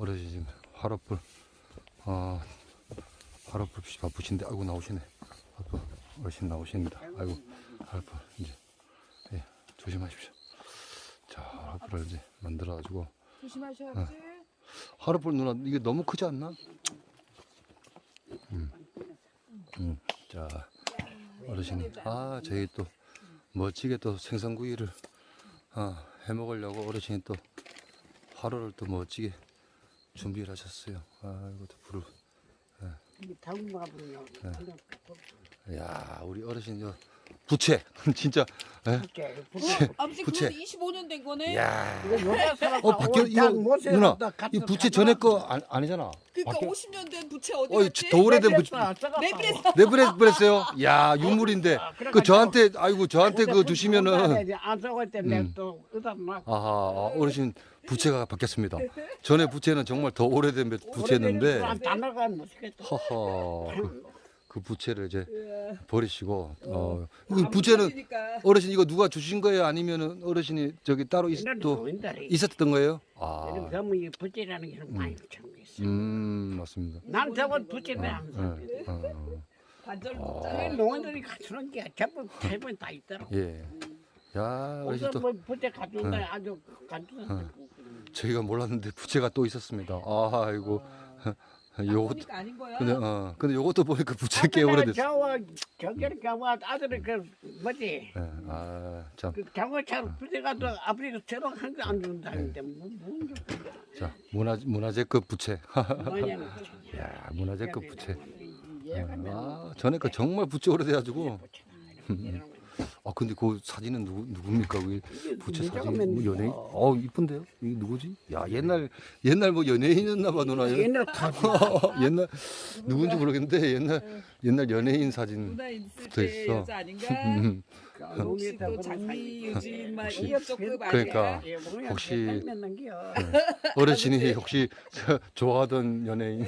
어르신 지금 화로불 아 화로불 바쁘신데 아이고 나오시네 화로불 어르신 나오십니다 아이고 화로불 이제 예 조심하십시오 자 화로불을 이제 만들어 가지고 조심하셔야지. 화로불 누나 이게 너무 크지 않나? 음. 음. 자 어르신이 아 저희 또 멋지게 또 생선구이를 아, 해 먹으려고 어르신이 또 화로를 또 멋지게 준비를 하셨어요. 아 이것도 불을 당분간 보면 야 우리 어르신 저 부채. 진짜 예? 부채 부채. 아버지 부채. 그거 25년 된 거네. 야. 어, 바뀌어- 이거 누나, 이 부채 전에 거 아니, 아니잖아. 그러니까 바뀌어- 50년 된 부채 어디 어이 갔지? 더 오래된 부채 내브레스. 네브레스 버렸어요. 야 유물인데 그 저한테 아이고 저한테 그거 주시면은 안 써갈 때막 아하 아, 어르신 부채가 바뀌었습니다. 전에 부채는 정말 더 오래된 부채였는데 안 나가면 못 쓰겠다 허허 그, 그 부채를 이제 버리시고 어이 아버지 부채는 사시니까. 어르신 이거 누가 주신 거예요? 아니면은 어르신이 저기 따로 있, 또 노인들이 있었던 거예요? 아, 그러면 이 부채라는 게 많이 참겠어 음 맞습니다. 난 저번 부채를 안 예, 써. 어, 반절 아. 이못 노인들이 갖추는 게 전부 대부분 다 있더라 예. 야 어르신 또 뭐 부채 가져온다 아주 가져온다 저희가 몰랐는데 부채가 또 있었습니다. 아 아이고 요것 보니까 아닌 거야. 근데 어 근데 요것도 보니까 부채 꽤 오래됐어. 저와 저기를 저와 아들이 그 뭐지 예, 아 참 그 장어차로 부채가 또 아버지가 저런 한거 안 준다는데 뭐뭔 자 문화 문화재급 부채. 뭐냐면 야 문화재급 부채. 아 전에 그 정말 부채 오래돼가지고. 아 근데 그 사진은 누구 누굽니까? 그 부채 사진 뭐 연예인? 어 이쁜데요? 이게 누구지? 야 옛날 옛날 뭐 연예인이었나봐 누나. 옛날 가수 옛날 누군지 모르겠는데 옛날 옛날 연예인 사진. 누나 있을 붙어 때 있어. 여자 아닌가? 음, 혹시 또 장미 유진 막 혹시- 이협조급 아니야? 그러니까. 혹시- 어르신이 혹시 좋아하던 연예인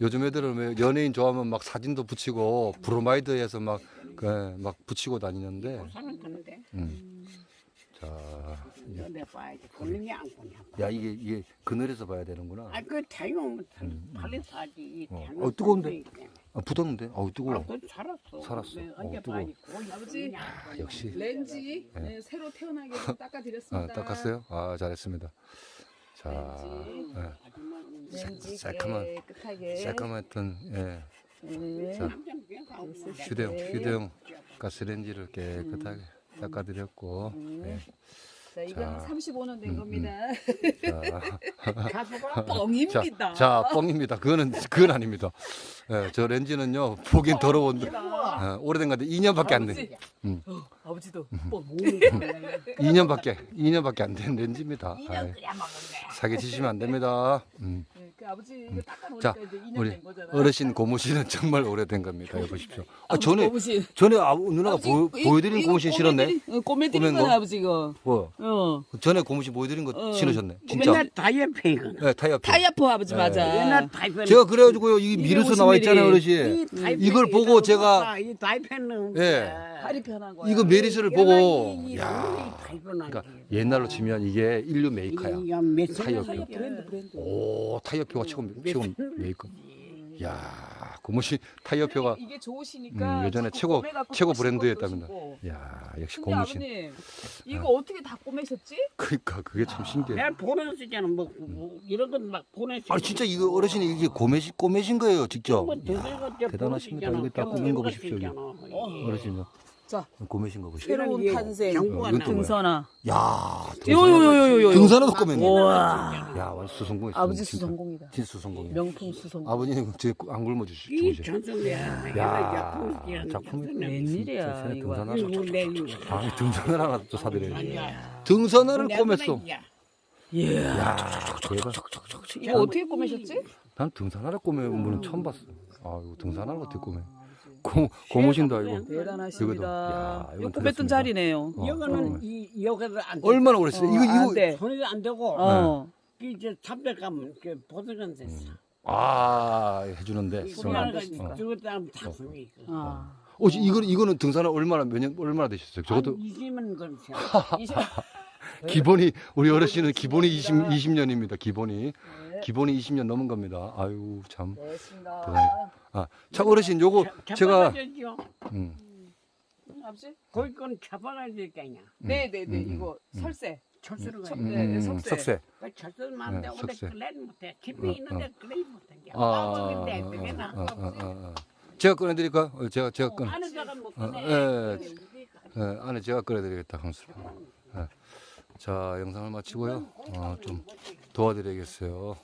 요즘 애들은 왜 연예인 좋아하면 막 사진도 붙이고 브로마이드에서 막, 그, 막 붙이고 다니는데 사는 건데 음. 자, 이거 내 봐야지 안 걸리냐 야 이게 이게 그늘에서 봐야 되는구나. 아 그 태용 팔리 사지 어. 어, 뜨거운데? 아, 붙었는데, 어우 뜨거워. 아, 그건 살았어 살았어. 네, 어, 언제 뜨거워. 봐야지 거기 아버지. 아. 역시 렌즈 네. 네, 새로 태어나게 좀 아, 닦아드렸습니다. 닦았어요? 아 잘했습니다. 자. 예, 깨끗하게. 새까맣던 예, 네. 자, 휴대용 네. 휴대용 가스레인지를 깨끗하게 닦아드렸고, 예, 자, 이거는 자. 35년 된 음, 겁니다. 자. 뻥입니다. 자, 자, 뻥입니다. 그거는 그건 아닙니다. 예, 저 렌즈는요 보긴 더러운데 예, 오래된 건데 2년밖에 안 돼. 아버지. 음. 어, 아버지도 음. 뻥. 2년밖에 2년밖에 안 된 렌즈입니다. 아이, 2년 끓여 먹었네 사기 치시면 안 됩니다. 음. 네, 그 아버지 이거 닦아 놓으니까 자, 이제 2년 우리 된 거잖아. 어르신 고무신은 정말 오래된 겁니다. 여기 보십시오. 아, 아버지 전에 고무신. 전에 아, 누나가 아버지, 보, 이- 보여드린 이거 고무신 신었네. 꼬매드린- 어, 꼬매드린 꼬맨 거네 거? 아버지 이거. 뭐 어. 전에 고무신 보여드린 거 어. 신으셨네. 진짜. 맨날 다이어트 이거는 네, 타이어. 타이어프 아버지 네. 맞아. 맨날 다이어트 제가 그래가지고요 이 미르서 나와 있잖아요, 어르신. 이걸 보고 제가 이 다이펜은 예. 팔이 편한 거야. 이거 메리스를 보고 야, 그러니까 그러니까 옛날로 치면 이게 인류 메이커야. 타이어. 타이어 브랜드 브랜드. 오 타이어표가 최고 최고 메이커. 야 고무신 타이어표가 이게 좋으시니까 음, 예전에 자꾸 최고 꼬매갖고 최고 브랜드였답니다. 야 역시 근데 고무신. 아버님 이거 어떻게 다 꼬매셨지? 그러니까 그게 참 신기해. 내가 보내쓰잖아 뭐, 뭐 이런 건 막 보내쓰 아 진짜 이거 어르신이 이게 고매신 꼬매신 거예요 직접. 뭐 야, 대단하십니다. 이거 딱 꾸민 거 보십시오. 이거. 어르신요. 자 고매신 거 보십시오. 새로운 탄생 경고가 나와. 등선아. 야 요요요요요. 등산화도 꼬맸네. 우와. 야 완전 수성공했어. 아버지 진짜. 수성공이다. 진짜 수성공이야. 명품 수성공. 아버님 제안 굶어 주시 이 주시. 전성이야 야 작품이 웬일이야, 이거. 이거 내아 등산을 하나 또 사드려야지. 등산화를 꼬맸어. 예. 야 대박. 이거 어떻게 꼬매셨지? 난 등산화를 꼬매면 처음 봤어. 아 이거 등산화를 어떻게 꼬매? 고 고무신다 이거. 이거도. 대단하십니다. 야, 이거 들었습니다. 자리네요. 어, 이거는 이 여기를 안 돼. 얼마나 오래 했어요? 어, 이거 안 이거 돼. 손이 안 되고 어. 이제 300감 그 보석은 됐어. 아 해주는데 손이 정말. 안 어. 저것도 하면 다 손이 있고. 어. 어, 이거 이거는 등산화 얼마나 몇 년 얼마나 되셨어요? 저것도 한 20년 걸쳐. 이제 기본이 우리 어르신은 기본이 20, 20년입니다. 기본이 기본이 20년 넘은 겁니다. 아유 참 됐습니다. 대단해. 아, 참 어르신 요거 잡- 제가 잡아가야죠. 음, 아버지? 거기 건 잡아가야 될거 아니야. 네네네 음, 음, 이거 설세. 철수로 첫- 가야 네, 돼. 네, 음, 석쇠. 석쇠. 그 철수는 안 돼. 네, 어디 석쇠. 그래 못해. 어, 깊이 있는데 그래 못해. 아, 아, 아, 아버지인데 그게 아, 나. 아, 아, 아. 제가 꺼내드릴까? 어, 제가 제가 꺼내. 아는 사람 못 어, 꺼내. 예. 네, 안에 제가 꺼내드리겠다. 네. 자 영상을 마치고요. 어, 좀 도와드려야겠어요.